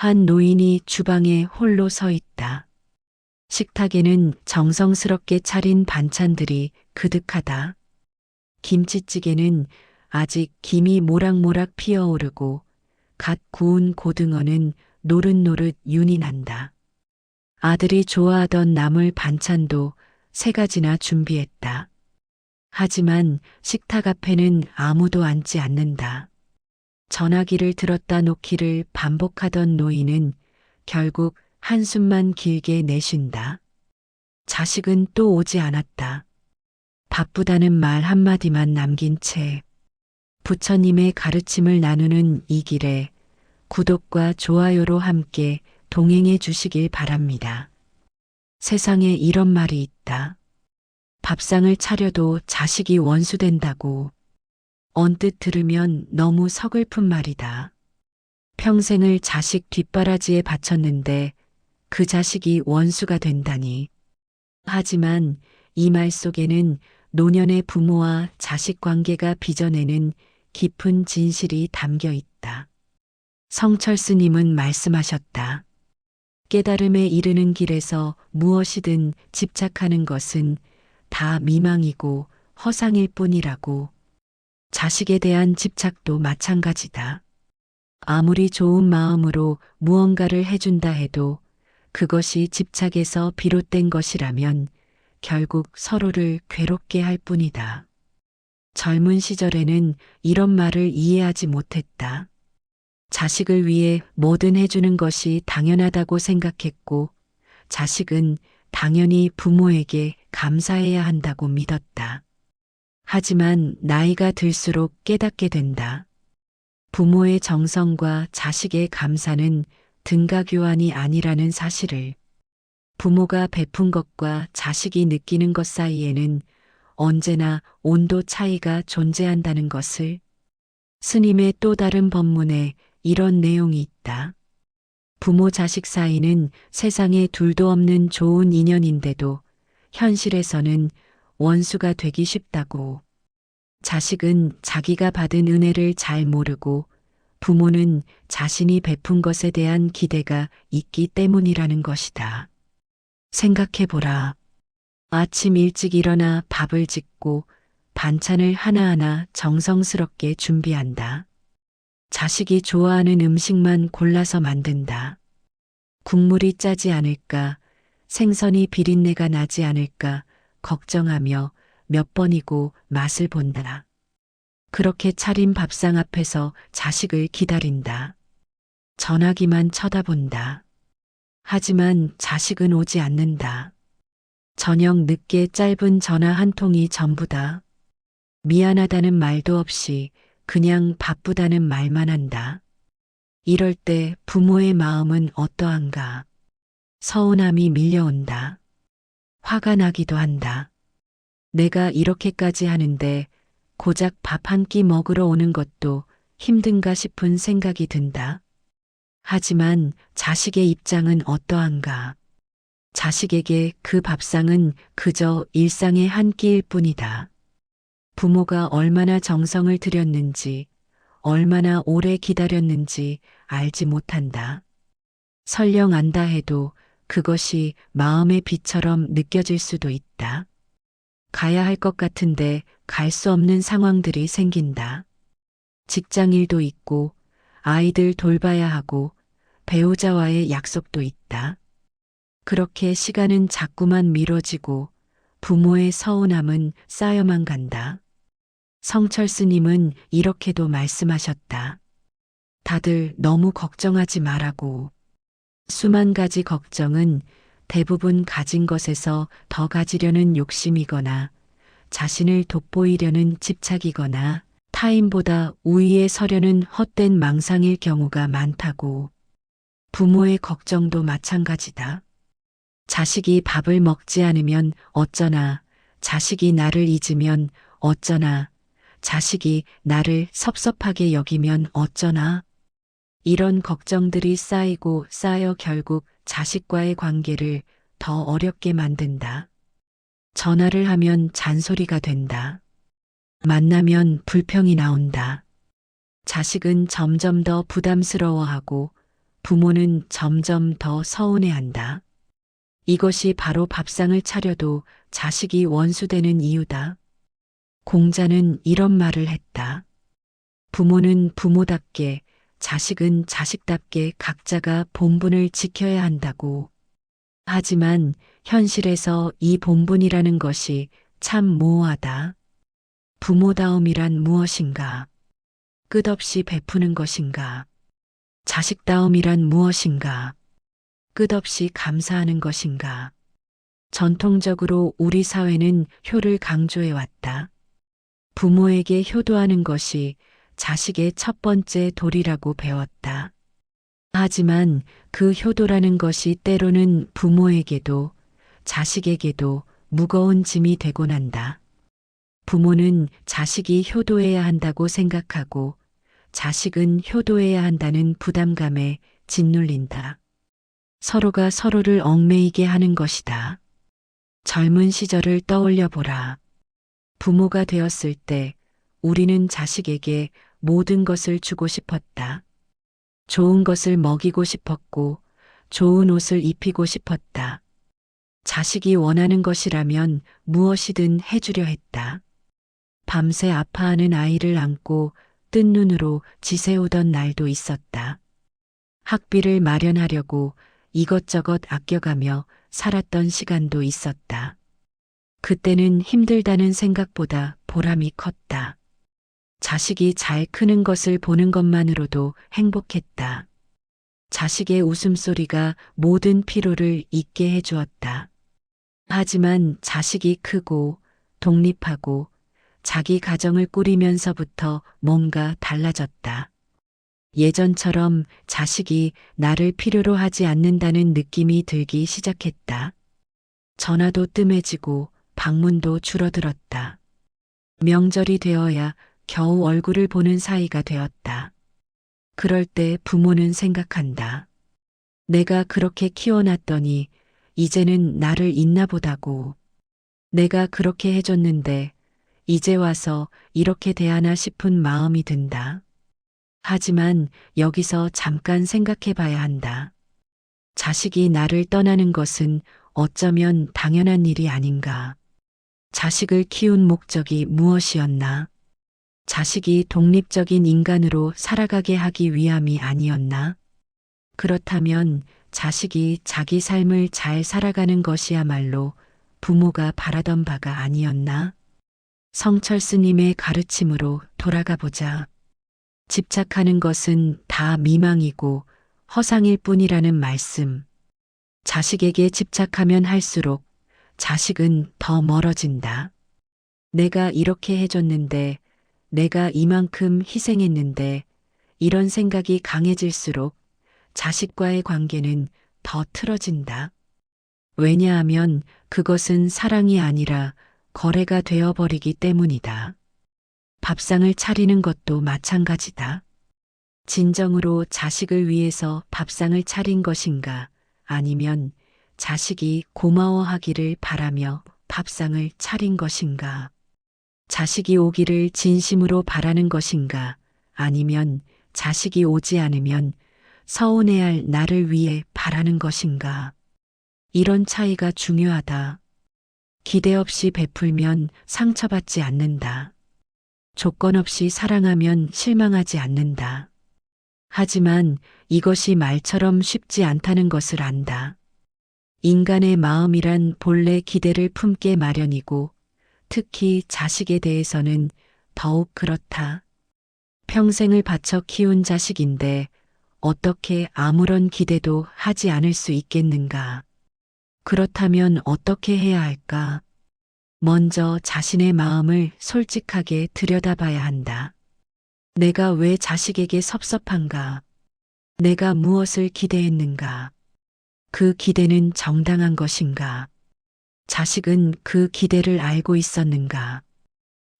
한 노인이 주방에 홀로 서 있다. 식탁에는 정성스럽게 차린 반찬들이 그득하다. 김치찌개는 아직 김이 모락모락 피어오르고 갓 구운 고등어는 노릇노릇 윤이 난다. 아들이 좋아하던 나물 반찬도 세 가지나 준비했다. 하지만 식탁 앞에는 아무도 앉지 않는다. 전화기를 들었다 놓기를 반복하던 노인은 결국 한숨만 길게 내쉰다. 자식은 또 오지 않았다. 바쁘다는 말 한마디만 남긴 채 부처님의 가르침을 나누는 이 길에 구독과 좋아요로 함께 동행해 주시길 바랍니다. 세상에 이런 말이 있다. 밥상을 차려도 자식이 원수된다고. 언뜻 들으면 너무 서글픈 말이다. 평생을 자식 뒷바라지에 바쳤는데 그 자식이 원수가 된다니. 하지만 이 말 속에는 노년의 부모와 자식 관계가 빚어내는 깊은 진실이 담겨 있다. 성철 스님은 말씀하셨다. 깨달음에 이르는 길에서 무엇이든 집착하는 것은 다 미망이고 허상일 뿐이라고. 자식에 대한 집착도 마찬가지다. 아무리 좋은 마음으로 무언가를 해준다 해도 그것이 집착에서 비롯된 것이라면 결국 서로를 괴롭게 할 뿐이다. 젊은 시절에는 이런 말을 이해하지 못했다. 자식을 위해 뭐든 해주는 것이 당연하다고 생각했고, 자식은 당연히 부모에게 감사해야 한다고 믿었다. 하지만 나이가 들수록 깨닫게 된다. 부모의 정성과 자식의 감사는 등가교환이 아니라는 사실을 부모가 베푼 것과 자식이 느끼는 것 사이에는 언제나 온도 차이가 존재한다는 것을 스님의 또 다른 법문에 이런 내용이 있다. 부모 자식 사이는 세상에 둘도 없는 좋은 인연인데도 현실에서는 원수가 되기 쉽다고. 자식은 자기가 받은 은혜를 잘 모르고 부모는 자신이 베푼 것에 대한 기대가 있기 때문이라는 것이다. 생각해보라. 아침 일찍 일어나 밥을 짓고 반찬을 하나하나 정성스럽게 준비한다. 자식이 좋아하는 음식만 골라서 만든다. 국물이 짜지 않을까, 생선이 비린내가 나지 않을까 걱정하며 몇 번이고 맛을 본다. 그렇게 차린 밥상 앞에서 자식을 기다린다. 전화기만 쳐다본다. 하지만 자식은 오지 않는다. 저녁 늦게 짧은 전화 한 통이 전부다. 미안하다는 말도 없이 그냥 바쁘다는 말만 한다. 이럴 때 부모의 마음은 어떠한가? 서운함이 밀려온다. 화가 나기도 한다. 내가 이렇게까지 하는데 고작 밥 한 끼 먹으러 오는 것도 힘든가 싶은 생각이 든다. 하지만 자식의 입장은 어떠한가? 자식에게 그 밥상은 그저 일상의 한 끼일 뿐이다. 부모가 얼마나 정성을 들였는지, 얼마나 오래 기다렸는지 알지 못한다. 설령 안다 해도 그것이 마음의 빛처럼 느껴질 수도 있다. 가야 할 것 같은데 갈 수 없는 상황들이 생긴다. 직장 일도 있고, 아이들 돌봐야 하고, 배우자와의 약속도 있다. 그렇게 시간은 자꾸만 미뤄지고, 부모의 서운함은 쌓여만 간다. 성철 스님은 이렇게도 말씀하셨다. 다들 너무 걱정하지 말라고. 수만 가지 걱정은 대부분 가진 것에서 더 가지려는 욕심이거나 자신을 돋보이려는 집착이거나 타인보다 우위에 서려는 헛된 망상일 경우가 많다고. 부모의 걱정도 마찬가지다. 자식이 밥을 먹지 않으면 어쩌나, 자식이 나를 잊으면 어쩌나, 자식이 나를 섭섭하게 여기면 어쩌나. 이런 걱정들이 쌓이고 쌓여 결국 자식과의 관계를 더 어렵게 만든다. 전화를 하면 잔소리가 된다. 만나면 불평이 나온다. 자식은 점점 더 부담스러워하고 부모는 점점 더 서운해한다. 이것이 바로 밥상을 차려도 자식이 원수되는 이유다. 공자는 이런 말을 했다. 부모는 부모답게, 자식은 자식답게 각자가 본분을 지켜야 한다고. 하지만 현실에서 이 본분이라는 것이 참 모호하다. 부모다움이란 무엇인가? 끝없이 베푸는 것인가? 자식다움이란 무엇인가? 끝없이 감사하는 것인가? 전통적으로 우리 사회는 효를 강조해 왔다. 부모에게 효도하는 것이 자식의 첫 번째 도리라고 배웠다. 하지만 그 효도라는 것이 때로는 부모에게도 자식에게도 무거운 짐이 되곤 한다. 부모는 자식이 효도해야 한다고 생각하고 자식은 효도해야 한다는 부담감에 짓눌린다. 서로가 서로를 얽매이게 하는 것이다. 젊은 시절을 떠올려 보라. 부모가 되었을 때 우리는 자식에게 모든 것을 주고 싶었다. 좋은 것을 먹이고 싶었고, 좋은 옷을 입히고 싶었다. 자식이 원하는 것이라면 무엇이든 해주려 했다. 밤새 아파하는 아이를 안고 뜬 눈으로 지새우던 날도 있었다. 학비를 마련하려고 이것저것 아껴가며 살았던 시간도 있었다. 그때는 힘들다는 생각보다 보람이 컸다. 자식이 잘 크는 것을 보는 것만으로도 행복했다. 자식의 웃음소리가 모든 피로를 잊게 해주었다. 하지만 자식이 크고 독립하고 자기 가정을 꾸리면서부터 뭔가 달라졌다. 예전처럼 자식이 나를 필요로 하지 않는다는 느낌이 들기 시작했다. 전화도 뜸해지고 방문도 줄어들었다. 명절이 되어야 겨우 얼굴을 보는 사이가 되었다. 그럴 때 부모는 생각한다. 내가 그렇게 키워놨더니 이제는 나를 잊나 보다고. 내가 그렇게 해줬는데 이제 와서 이렇게 대하나 싶은 마음이 든다. 하지만 여기서 잠깐 생각해 봐야 한다. 자식이 나를 떠나는 것은 어쩌면 당연한 일이 아닌가. 자식을 키운 목적이 무엇이었나? 자식이 독립적인 인간으로 살아가게 하기 위함이 아니었나? 그렇다면 자식이 자기 삶을 잘 살아가는 것이야말로 부모가 바라던 바가 아니었나? 성철 스님의 가르침으로 돌아가 보자. 집착하는 것은 다 미망이고 허상일 뿐이라는 말씀. 자식에게 집착하면 할수록 자식은 더 멀어진다. 내가 이렇게 해줬는데, 내가 이만큼 희생했는데, 이런 생각이 강해질수록 자식과의 관계는 더 틀어진다. 왜냐하면 그것은 사랑이 아니라 거래가 되어버리기 때문이다. 밥상을 차리는 것도 마찬가지다. 진정으로 자식을 위해서 밥상을 차린 것인가 아니면 자식이 고마워하기를 바라며 밥상을 차린 것인가? 자식이 오기를 진심으로 바라는 것인가? 아니면 자식이 오지 않으면 서운해할 나를 위해 바라는 것인가? 이런 차이가 중요하다. 기대 없이 베풀면 상처받지 않는다. 조건 없이 사랑하면 실망하지 않는다. 하지만 이것이 말처럼 쉽지 않다는 것을 안다. 인간의 마음이란 본래 기대를 품게 마련이고 특히 자식에 대해서는 더욱 그렇다. 평생을 바쳐 키운 자식인데 어떻게 아무런 기대도 하지 않을 수 있겠는가? 그렇다면 어떻게 해야 할까? 먼저 자신의 마음을 솔직하게 들여다봐야 한다. 내가 왜 자식에게 섭섭한가? 내가 무엇을 기대했는가? 그 기대는 정당한 것인가? 자식은 그 기대를 알고 있었는가?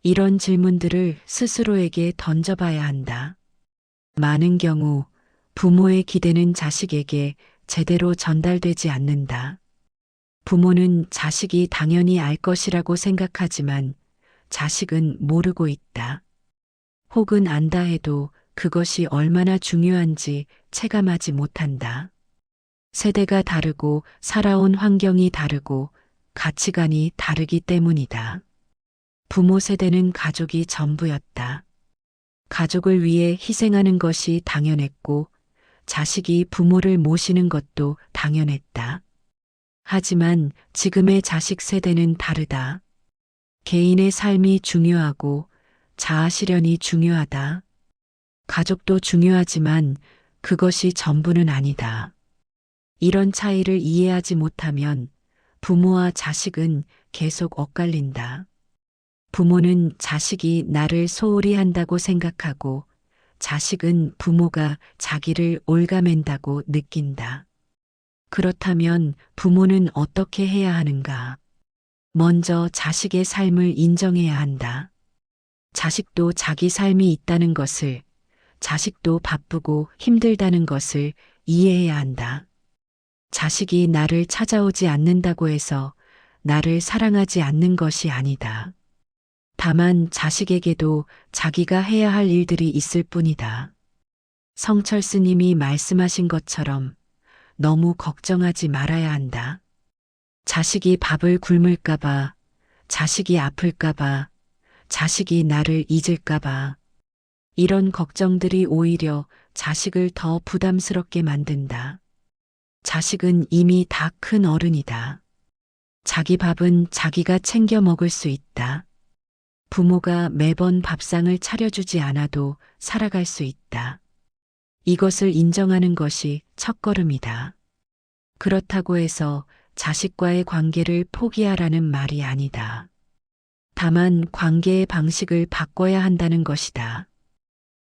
이런 질문들을 스스로에게 던져봐야 한다. 많은 경우 부모의 기대는 자식에게 제대로 전달되지 않는다. 부모는 자식이 당연히 알 것이라고 생각하지만 자식은 모르고 있다. 혹은 안다 해도 그것이 얼마나 중요한지 체감하지 못한다. 세대가 다르고 살아온 환경이 다르고 가치관이 다르기 때문이다. 부모 세대는 가족이 전부였다. 가족을 위해 희생하는 것이 당연했고 자식이 부모를 모시는 것도 당연했다. 하지만 지금의 자식 세대는 다르다. 개인의 삶이 중요하고 자아 실현이 중요하다. 가족도 중요하지만 그것이 전부는 아니다. 이런 차이를 이해하지 못하면 부모와 자식은 계속 엇갈린다. 부모는 자식이 나를 소홀히 한다고 생각하고 자식은 부모가 자기를 올가맨다고 느낀다. 그렇다면 부모는 어떻게 해야 하는가? 먼저 자식의 삶을 인정해야 한다. 자식도 자기 삶이 있다는 것을, 자식도 바쁘고 힘들다는 것을 이해해야 한다. 자식이 나를 찾아오지 않는다고 해서 나를 사랑하지 않는 것이 아니다. 다만 자식에게도 자기가 해야 할 일들이 있을 뿐이다. 성철 스님이 말씀하신 것처럼 너무 걱정하지 말아야 한다. 자식이 밥을 굶을까봐, 자식이 아플까봐, 자식이 나를 잊을까봐. 이런 걱정들이 오히려 자식을 더 부담스럽게 만든다. 자식은 이미 다 큰 어른이다. 자기 밥은 자기가 챙겨 먹을 수 있다. 부모가 매번 밥상을 차려주지 않아도 살아갈 수 있다. 이것을 인정하는 것이 첫걸음이다. 그렇다고 해서 자식과의 관계를 포기하라는 말이 아니다. 다만 관계의 방식을 바꿔야 한다는 것이다.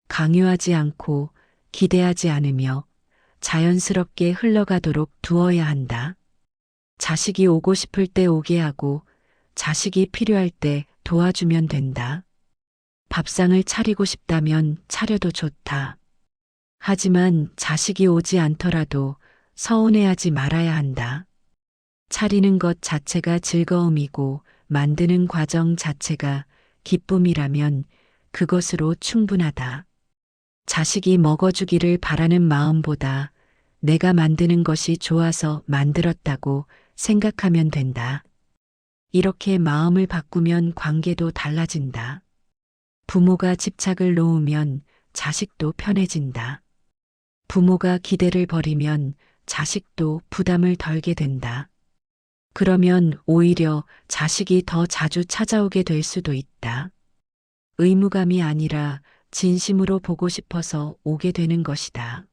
강요하지 않고 기대하지 않으며 자연스럽게 흘러가도록 두어야 한다. 자식이 오고 싶을 때 오게 하고 자식이 필요할 때 도와주면 된다. 밥상을 차리고 싶다면 차려도 좋다. 하지만 자식이 오지 않더라도 서운해하지 말아야 한다. 차리는 것 자체가 즐거움이고 만드는 과정 자체가 기쁨이라면 그것으로 충분하다. 자식이 먹어주기를 바라는 마음보다 내가 만드는 것이 좋아서 만들었다고 생각하면 된다. 이렇게 마음을 바꾸면 관계도 달라진다. 부모가 집착을 놓으면 자식도 편해진다. 부모가 기대를 버리면 자식도 부담을 덜게 된다. 그러면 오히려 자식이 더 자주 찾아오게 될 수도 있다. 의무감이 아니라 진심으로 보고 싶어서 오게 되는 것이다.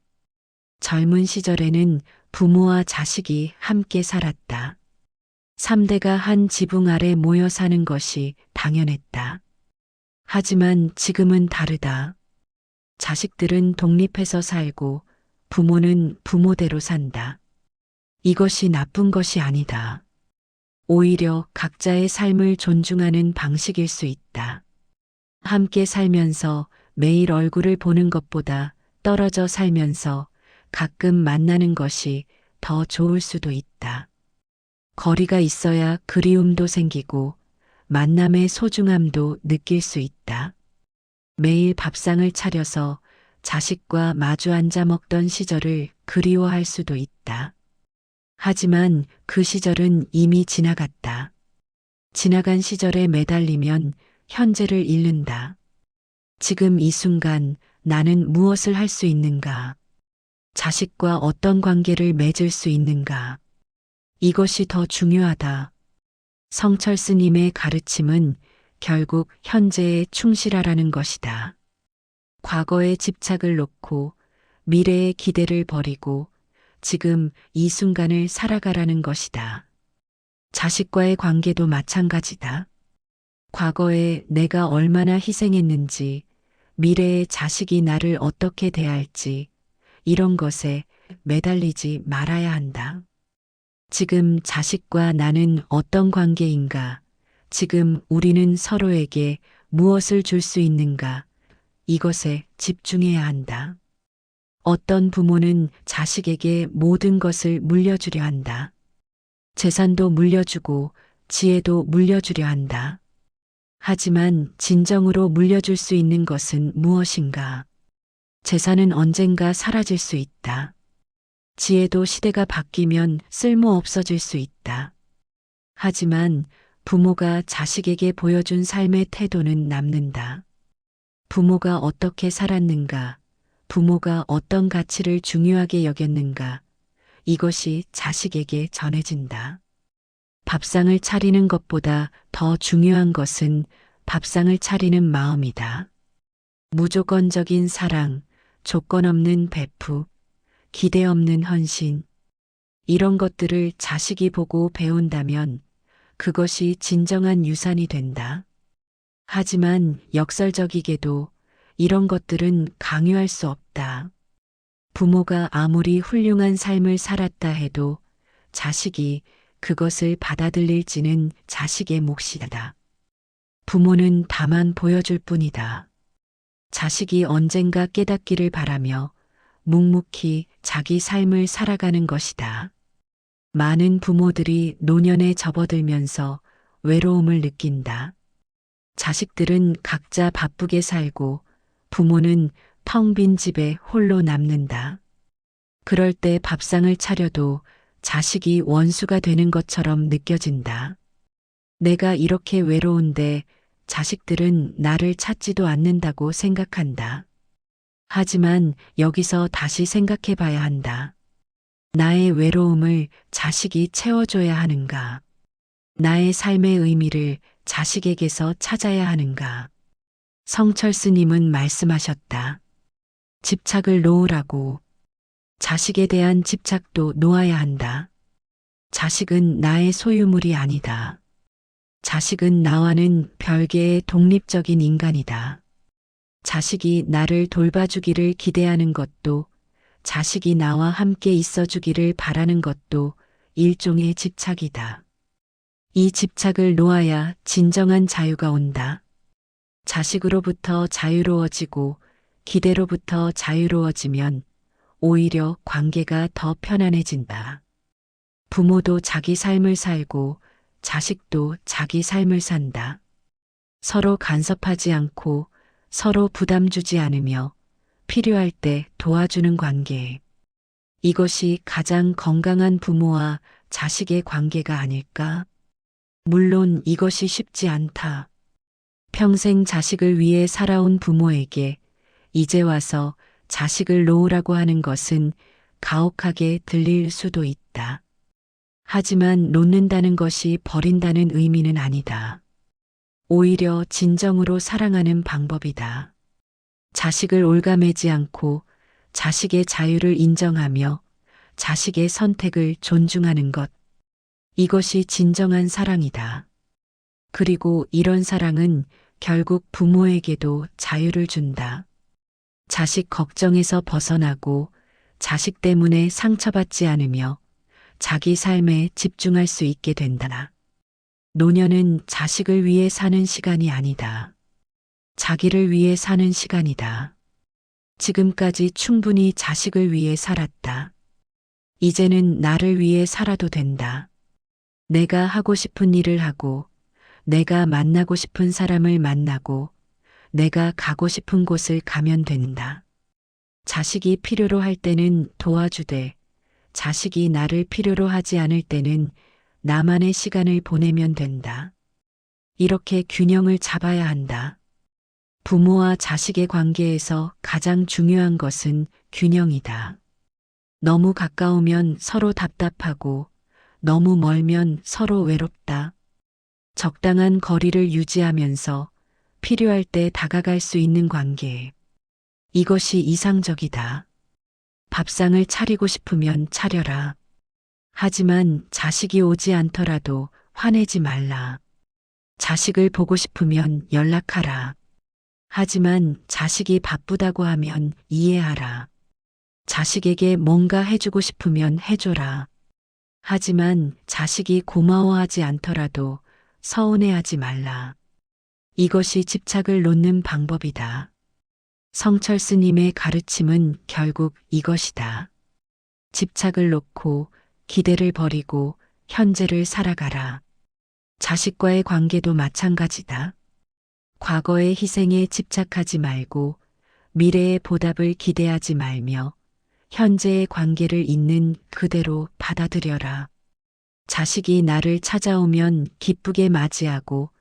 젊은 시절에는 부모와 자식이 함께 살았다. 3대가 한 지붕 아래 모여 사는 것이 당연했다. 하지만 지금은 다르다. 자식들은 독립해서 살고 부모는 부모대로 산다. 이것이 나쁜 것이 아니다. 오히려 각자의 삶을 존중하는 방식일 수 있다. 함께 살면서 매일 얼굴을 보는 것보다 떨어져 살면서 가끔 만나는 것이 더 좋을 수도 있다. 거리가 있어야 그리움도 생기고 만남의 소중함도 느낄 수 있다. 매일 밥상을 차려서 자식과 마주 앉아 먹던 시절을 그리워할 수도 있다. 하지만 그 시절은 이미 지나갔다. 지나간 시절에 매달리면 현재를 잃는다. 지금 이 순간 나는 무엇을 할 수 있는가? 자식과 어떤 관계를 맺을 수 있는가? 이것이 더 중요하다. 성철 스님의 가르침은 결국 현재에 충실하라는 것이다. 과거의 집착을 놓고 미래의 기대를 버리고 지금 이 순간을 살아가라는 것이다. 자식과의 관계도 마찬가지다. 과거에 내가 얼마나 희생했는지, 미래의 자식이 나를 어떻게 대할지, 이런 것에 매달리지 말아야 한다. 지금 자식과 나는 어떤 관계인가, 지금 우리는 서로에게 무엇을 줄 수 있는가, 이것에 집중해야 한다. 어떤 부모는 자식에게 모든 것을 물려주려 한다. 재산도 물려주고 지혜도 물려주려 한다. 하지만 진정으로 물려줄 수 있는 것은 무엇인가? 재산은 언젠가 사라질 수 있다. 지혜도 시대가 바뀌면 쓸모 없어질 수 있다. 하지만 부모가 자식에게 보여준 삶의 태도는 남는다. 부모가 어떻게 살았는가, 부모가 어떤 가치를 중요하게 여겼는가, 이것이 자식에게 전해진다. 밥상을 차리는 것보다 더 중요한 것은 밥상을 차리는 마음이다. 무조건적인 사랑, 조건 없는 배프, 기대 없는 헌신. 이런 것들을 자식이 보고 배운다면 그것이 진정한 유산이 된다. 하지만 역설적이게도 이런 것들은 강요할 수 없다. 부모가 아무리 훌륭한 삶을 살았다 해도 자식이 그것을 받아들일지는 자식의 몫이다. 부모는 다만 보여줄 뿐이다. 자식이 언젠가 깨닫기를 바라며 묵묵히 자기 삶을 살아가는 것이다. 많은 부모들이 노년에 접어들면서 외로움을 느낀다. 자식들은 각자 바쁘게 살고 부모는 텅 빈 집에 홀로 남는다. 그럴 때 밥상을 차려도 자식이 원수가 되는 것처럼 느껴진다. 내가 이렇게 외로운데 자식들은 나를 찾지도 않는다고 생각한다. 하지만 여기서 다시 생각해 봐야 한다. 나의 외로움을 자식이 채워줘야 하는가? 나의 삶의 의미를 자식에게서 찾아야 하는가? 성철 스님은 말씀하셨다. 집착을 놓으라고. 자식에 대한 집착도 놓아야 한다. 자식은 나의 소유물이 아니다. 자식은 나와는 별개의 독립적인 인간이다. 자식이 나를 돌봐주기를 기대하는 것도 자식이 나와 함께 있어주기를 바라는 것도 일종의 집착이다. 이 집착을 놓아야 진정한 자유가 온다. 자식으로부터 자유로워지고 기대로부터 자유로워지면 오히려 관계가 더 편안해진다. 부모도 자기 삶을 살고 자식도 자기 삶을 산다. 서로 간섭하지 않고 서로 부담 주지 않으며 필요할 때 도와주는 관계. 이것이 가장 건강한 부모와 자식의 관계가 아닐까? 물론 이것이 쉽지 않다. 평생 자식을 위해 살아온 부모에게 이제 와서 자식을 놓으라고 하는 것은 가혹하게 들릴 수도 있다. 하지만 놓는다는 것이 버린다는 의미는 아니다. 오히려 진정으로 사랑하는 방법이다. 자식을 올가매지 않고 자식의 자유를 인정하며 자식의 선택을 존중하는 것. 이것이 진정한 사랑이다. 그리고 이런 사랑은 결국 부모에게도 자유를 준다. 자식 걱정에서 벗어나고 자식 때문에 상처받지 않으며 자기 삶에 집중할 수 있게 된다. 노년은 자식을 위해 사는 시간이 아니다. 자기를 위해 사는 시간이다. 지금까지 충분히 자식을 위해 살았다. 이제는 나를 위해 살아도 된다. 내가 하고 싶은 일을 하고, 내가 만나고 싶은 사람을 만나고, 내가 가고 싶은 곳을 가면 된다. 자식이 필요로 할 때는 도와주되, 자식이 나를 필요로 하지 않을 때는 나만의 시간을 보내면 된다. 이렇게 균형을 잡아야 한다. 부모와 자식의 관계에서 가장 중요한 것은 균형이다. 너무 가까우면 서로 답답하고 너무 멀면 서로 외롭다. 적당한 거리를 유지하면서 필요할 때 다가갈 수 있는 관계. 이것이 이상적이다. 밥상을 차리고 싶으면 차려라. 하지만 자식이 오지 않더라도 화내지 말라. 자식을 보고 싶으면 연락하라. 하지만 자식이 바쁘다고 하면 이해하라. 자식에게 뭔가 해주고 싶으면 해줘라. 하지만 자식이 고마워하지 않더라도 서운해하지 말라. 이것이 집착을 놓는 방법이다. 성철 스님의 가르침은 결국 이것이다. 집착을 놓고 기대를 버리고 현재를 살아가라. 자식과의 관계도 마찬가지다. 과거의 희생에 집착하지 말고 미래의 보답을 기대하지 말며 현재의 관계를 있는 그대로 받아들여라. 자식이 나를 찾아오면 기쁘게 맞이하고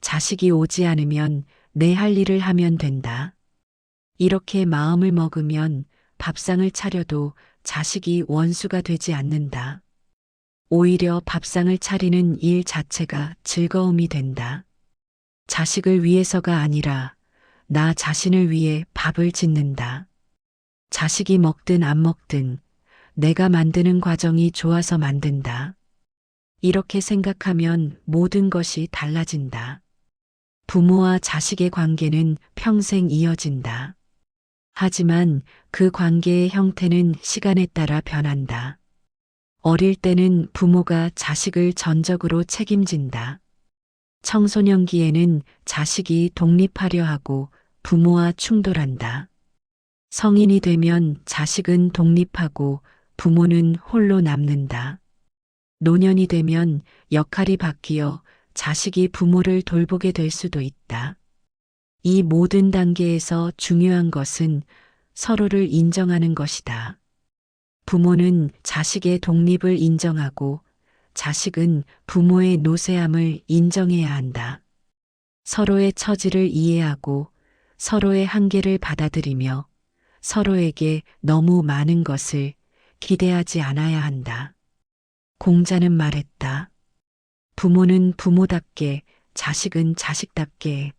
자식이 오지 않으면 내 할 일을 하면 된다. 이렇게 마음을 먹으면 밥상을 차려도 자식이 원수가 되지 않는다. 오히려 밥상을 차리는 일 자체가 즐거움이 된다. 자식을 위해서가 아니라 나 자신을 위해 밥을 짓는다. 자식이 먹든 안 먹든 내가 만드는 과정이 좋아서 만든다. 이렇게 생각하면 모든 것이 달라진다. 부모와 자식의 관계는 평생 이어진다. 하지만 그 관계의 형태는 시간에 따라 변한다. 어릴 때는 부모가 자식을 전적으로 책임진다. 청소년기에는 자식이 독립하려 하고 부모와 충돌한다. 성인이 되면 자식은 독립하고 부모는 홀로 남는다. 노년이 되면 역할이 바뀌어 자식이 부모를 돌보게 될 수도 있다. 이 모든 단계에서 중요한 것은 서로를 인정하는 것이다. 부모는 자식의 독립을 인정하고 자식은 부모의 노쇠함을 인정해야 한다. 서로의 처지를 이해하고 서로의 한계를 받아들이며 서로에게 너무 많은 것을 기대하지 않아야 한다. 공자는 말했다. 부모는 부모답게, 자식은 자식답게.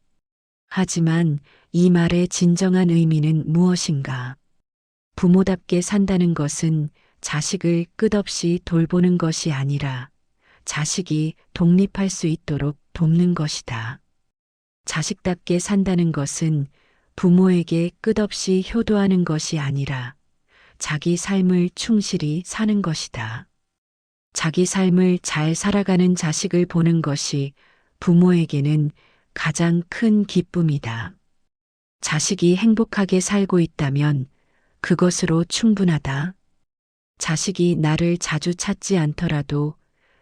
하지만 이 말의 진정한 의미는 무엇인가? 부모답게 산다는 것은 자식을 끝없이 돌보는 것이 아니라 자식이 독립할 수 있도록 돕는 것이다. 자식답게 산다는 것은 부모에게 끝없이 효도하는 것이 아니라 자기 삶을 충실히 사는 것이다. 자기 삶을 잘 살아가는 자식을 보는 것이 부모에게는 가장 큰 기쁨이다. 자식이 행복하게 살고 있다면 그것으로 충분하다. 자식이 나를 자주 찾지 않더라도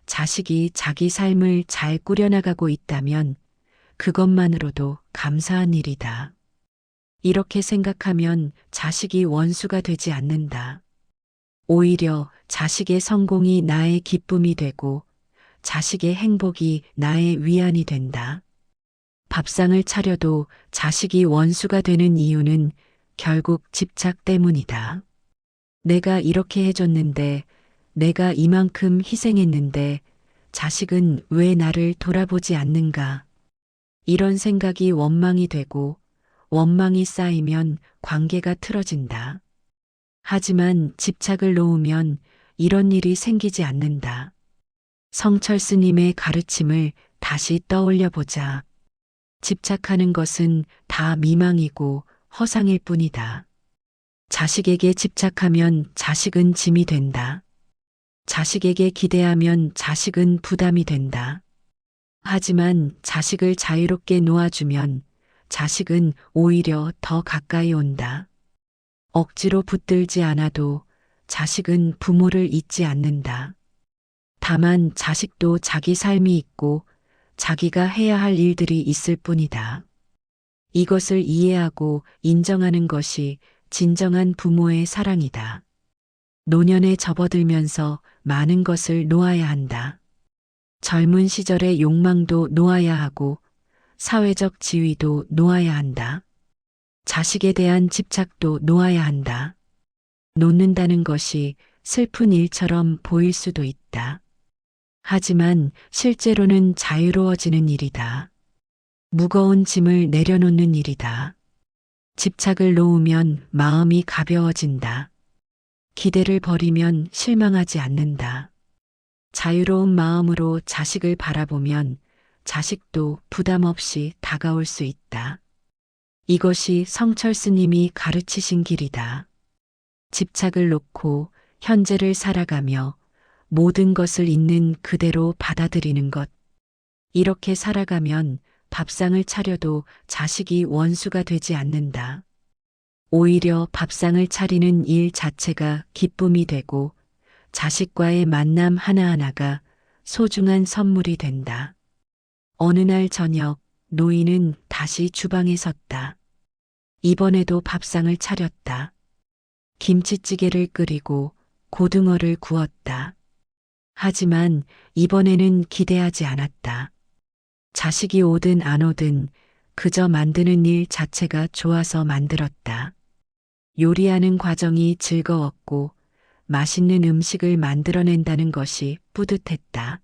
자식이 자기 삶을 잘 꾸려나가고 있다면 그것만으로도 감사한 일이다. 이렇게 생각하면 자식이 원수가 되지 않는다. 오히려 자식의 성공이 나의 기쁨이 되고 자식의 행복이 나의 위안이 된다. 밥상을 차려도 자식이 원수가 되는 이유는 결국 집착 때문이다. 내가 이렇게 해줬는데, 내가 이만큼 희생했는데, 자식은 왜 나를 돌아보지 않는가? 이런 생각이 원망이 되고, 원망이 쌓이면 관계가 틀어진다. 하지만 집착을 놓으면 이런 일이 생기지 않는다. 성철 스님의 가르침을 다시 떠올려 보자. 집착하는 것은 다 미망이고 허상일 뿐이다. 자식에게 집착하면 자식은 짐이 된다. 자식에게 기대하면 자식은 부담이 된다. 하지만 자식을 자유롭게 놓아주면 자식은 오히려 더 가까이 온다. 억지로 붙들지 않아도 자식은 부모를 잊지 않는다. 다만 자식도 자기 삶이 있고 자기가 해야 할 일들이 있을 뿐이다. 이것을 이해하고 인정하는 것이 진정한 부모의 사랑이다. 노년에 접어들면서 많은 것을 놓아야 한다. 젊은 시절의 욕망도 놓아야 하고 사회적 지위도 놓아야 한다. 자식에 대한 집착도 놓아야 한다. 놓는다는 것이 슬픈 일처럼 보일 수도 있다. 하지만 실제로는 자유로워지는 일이다. 무거운 짐을 내려놓는 일이다. 집착을 놓으면 마음이 가벼워진다. 기대를 버리면 실망하지 않는다. 자유로운 마음으로 자식을 바라보면 자식도 부담 없이 다가올 수 있다. 이것이 성철 스님이 가르치신 길이다. 집착을 놓고 현재를 살아가며 모든 것을 있는 그대로 받아들이는 것. 이렇게 살아가면 밥상을 차려도 자식이 원수가 되지 않는다. 오히려 밥상을 차리는 일 자체가 기쁨이 되고 자식과의 만남 하나하나가 소중한 선물이 된다. 어느 날 저녁 노인은 다시 주방에 섰다. 이번에도 밥상을 차렸다. 김치찌개를 끓이고 고등어를 구웠다. 하지만 이번에는 기대하지 않았다. 자식이 오든 안 오든 그저 만드는 일 자체가 좋아서 만들었다. 요리하는 과정이 즐거웠고 맛있는 음식을 만들어낸다는 것이 뿌듯했다.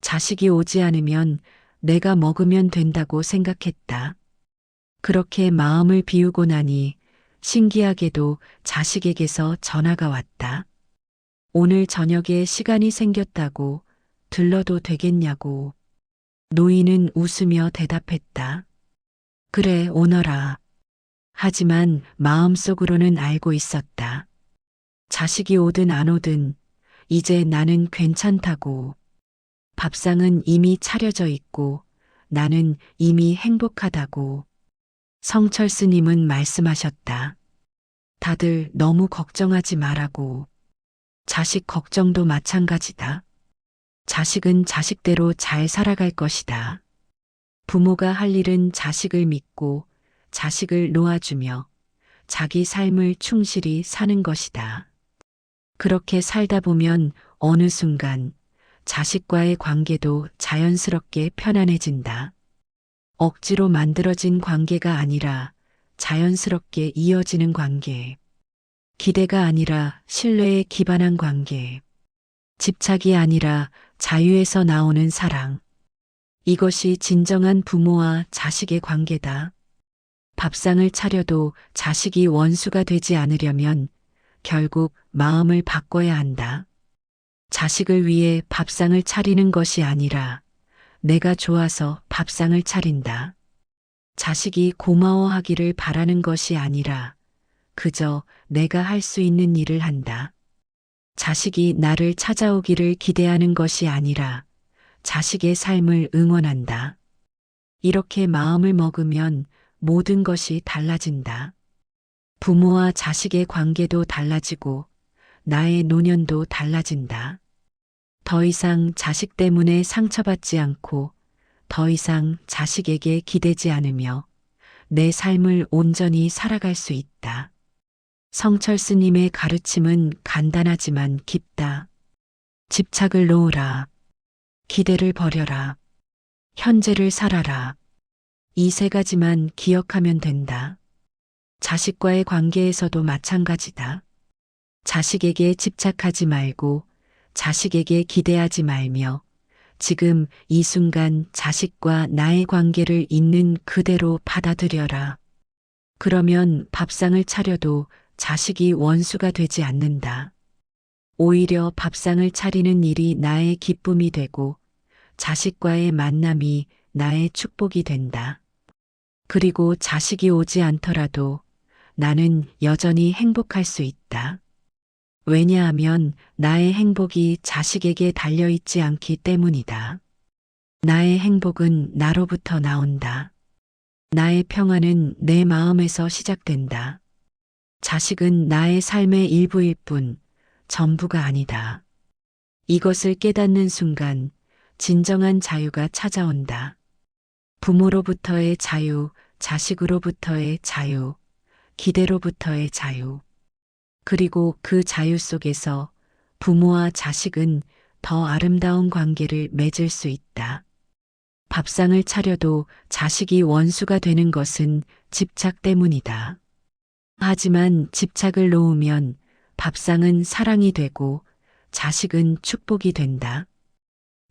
자식이 오지 않으면 내가 먹으면 된다고 생각했다. 그렇게 마음을 비우고 나니 신기하게도 자식에게서 전화가 왔다. 오늘 저녁에 시간이 생겼다고 들러도 되겠냐고. 노인은 웃으며 대답했다. 그래, 오너라. 하지만 마음속으로는 알고 있었다. 자식이 오든 안 오든 이제 나는 괜찮다고. 밥상은 이미 차려져 있고 나는 이미 행복하다고. 성철 스님은 말씀하셨다. 다들 너무 걱정하지 말라고. 자식 걱정도 마찬가지다. 자식은 자식대로 잘 살아갈 것이다. 부모가 할 일은 자식을 믿고 자식을 놓아주며 자기 삶을 충실히 사는 것이다. 그렇게 살다 보면 어느 순간 자식과의 관계도 자연스럽게 편안해진다. 억지로 만들어진 관계가 아니라 자연스럽게 이어지는 관계. 기대가 아니라 신뢰에 기반한 관계. 집착이 아니라 자유에서 나오는 사랑. 이것이 진정한 부모와 자식의 관계다. 밥상을 차려도 자식이 원수가 되지 않으려면 결국 마음을 바꿔야 한다. 자식을 위해 밥상을 차리는 것이 아니라 내가 좋아서 밥상을 차린다. 자식이 고마워하기를 바라는 것이 아니라 그저 내가 할 수 있는 일을 한다. 자식이 나를 찾아오기를 기대하는 것이 아니라 자식의 삶을 응원한다. 이렇게 마음을 먹으면 모든 것이 달라진다. 부모와 자식의 관계도 달라지고 나의 노년도 달라진다. 더 이상 자식 때문에 상처받지 않고 더 이상 자식에게 기대지 않으며 내 삶을 온전히 살아갈 수 있다. 성철 스님의 가르침은 간단하지만 깊다. 집착을 놓으라. 기대를 버려라. 현재를 살아라. 이 세 가지만 기억하면 된다. 자식과의 관계에서도 마찬가지다. 자식에게 집착하지 말고 자식에게 기대하지 말며 지금 이 순간 자식과 나의 관계를 있는 그대로 받아들여라. 그러면 밥상을 차려도 자식이 원수가 되지 않는다. 오히려 밥상을 차리는 일이 나의 기쁨이 되고 자식과의 만남이 나의 축복이 된다. 그리고 자식이 오지 않더라도 나는 여전히 행복할 수 있다. 왜냐하면 나의 행복이 자식에게 달려있지 않기 때문이다. 나의 행복은 나로부터 나온다. 나의 평안은 내 마음에서 시작된다. 자식은 나의 삶의 일부일 뿐 전부가 아니다. 이것을 깨닫는 순간 진정한 자유가 찾아온다. 부모로부터의 자유, 자식으로부터의 자유, 기대로부터의 자유. 그리고 그 자유 속에서 부모와 자식은 더 아름다운 관계를 맺을 수 있다. 밥상을 차려도 자식이 원수가 되는 것은 집착 때문이다. 하지만 집착을 놓으면 밥상은 사랑이 되고 자식은 축복이 된다.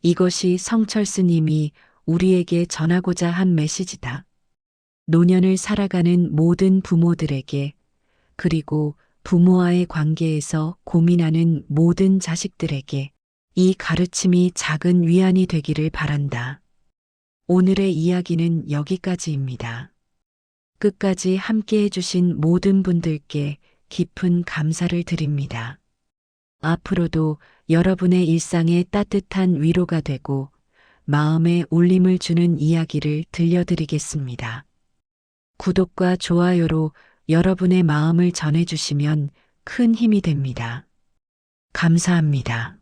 이것이 성철 스님이 우리에게 전하고자 한 메시지다. 노년을 살아가는 모든 부모들에게 그리고 부모와의 관계에서 고민하는 모든 자식들에게 이 가르침이 작은 위안이 되기를 바란다. 오늘의 이야기는 여기까지입니다. 끝까지 함께 해주신 모든 분들께 깊은 감사를 드립니다. 앞으로도 여러분의 일상에 따뜻한 위로가 되고 마음에 울림을 주는 이야기를 들려드리겠습니다. 구독과 좋아요로 여러분의 마음을 전해주시면 큰 힘이 됩니다. 감사합니다.